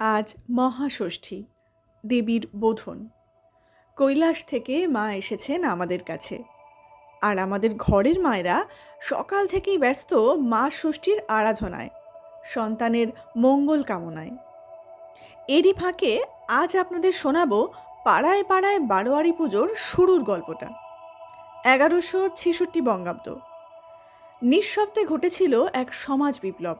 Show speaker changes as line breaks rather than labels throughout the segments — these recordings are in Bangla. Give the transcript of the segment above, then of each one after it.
আজ মহাষষ্ঠী, দেবীর বোধন। কৈলাস থেকে মা এসেছেন আমাদের কাছে। আর আমাদের ঘরের মায়েরা সকাল থেকেই ব্যস্ত মা ষষ্ঠীর আরাধনায়, সন্তানের মঙ্গল কামনায়। এরই ফাঁকে আজ আপনাদের শোনাবো পাড়ায় পাড়ায় বারোয়ারি পুজোর শুরুর গল্পটা। এগারোশো ছেষট্টি বঙ্গাব্দ। নিঃশব্দে ঘটেছিল এক সমাজ বিপ্লব।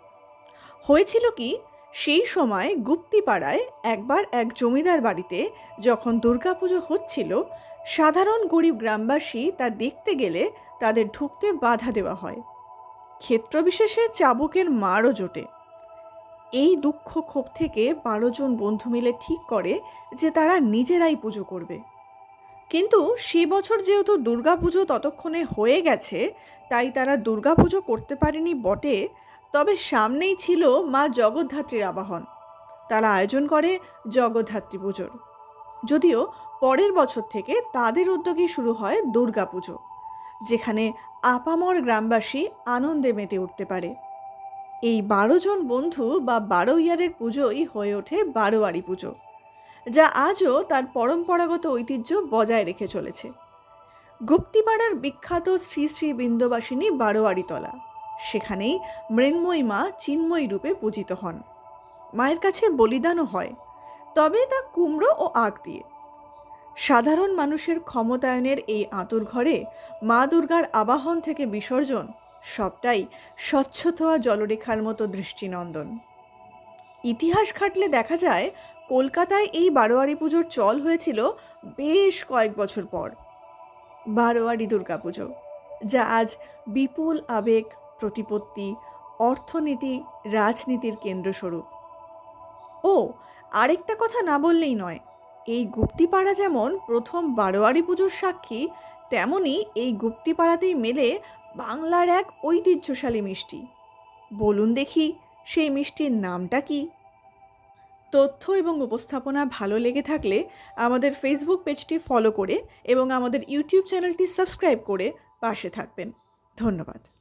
হয়েছিল কি সেই সময় গুপ্তিপাড়ায় একবার এক জমিদার বাড়িতে যখন দুর্গাপুজো হচ্ছিল, সাধারণ গরিব গ্রামবাসী তা দেখতে গেলে তাদের ঢুকতে বাধা দেওয়া হয়। ক্ষেত্রবিশেষে চাবুকের মারও জোটে। এই দুঃখ ক্ষোভ থেকে বারো জন বন্ধু মিলে ঠিক করে যে তারা নিজেরাই পুজো করবে। কিন্তু সে বছর যেহেতু দুর্গাপুজো ততক্ষণে হয়ে গেছে, তাই তারা দুর্গাপুজো করতে পারেনি বটে তবে সামনেই ছিল মা জগদ্ধাত্রীর আবাহন। তারা আয়োজন করে জগদ্ধাত্রী পুজোর। যদিও পরের বছর থেকে তাদের উদ্যোগে শুরু হয় দুর্গাপুজো যেখানে আপামর গ্রামবাসী আনন্দে মেতে উঠতে পারে। এই বারো জন বন্ধু বা বারো ইয়ারের পুজোই হয়ে ওঠে বারোয়ারি পুজো, যা আজও তার পরম্পরাগত ঐতিহ্য বজায় রেখে চলেছে। গুপ্তিপাড়ার বিখ্যাত শ্রী শ্রী বিন্দবাসিনী বারোয়ারিতলা সেখানেই মৃন্ময়ী মা চিন্ময়ী রূপে পূজিত হন। মায়ের কাছে বলিদানও হয়, তবে তা কুমড়ো ও আগ দিয়ে। সাধারণ মানুষের ক্ষমতায়নের এই আঁতুর ঘরে মা দুর্গার আবাহন থেকে বিসর্জন সবটাই স্বচ্ছতোয়া জলরেখার মতো দৃষ্টিনন্দন। ইতিহাস ঘাটলে দেখা যায়, কলকাতায় এই বারোয়ারি পুজোর চল হয়েছিল বেশ কয়েক বছর পর। বারোয়ারি দুর্গাপুজো, যা আজ বিপুল আবেগ প্রতিপত্তি, অর্থনীতি, রাজনীতির কেন্দ্রস্বরূপ। ও, আরেকটা কথা না বললেই নয়, এই গুপ্তিপাড়া যেমন প্রথম বারোয়ারি পুজোর সাক্ষী, তেমনি এই গুপ্তিপাড়াতেই মেলে বাংলার এক ঐতিহ্যশালী মিষ্টি। বলুন দেখি, সেই মিষ্টির নামটা কি? তথ্য এবং উপস্থাপনা ভালো লেগে থাকলে আমাদের ফেসবুক পেজটি ফলো করে এবং আমাদের ইউটিউব চ্যানেলটি সাবস্ক্রাইব করে পাশে থাকবেন। ধন্যবাদ।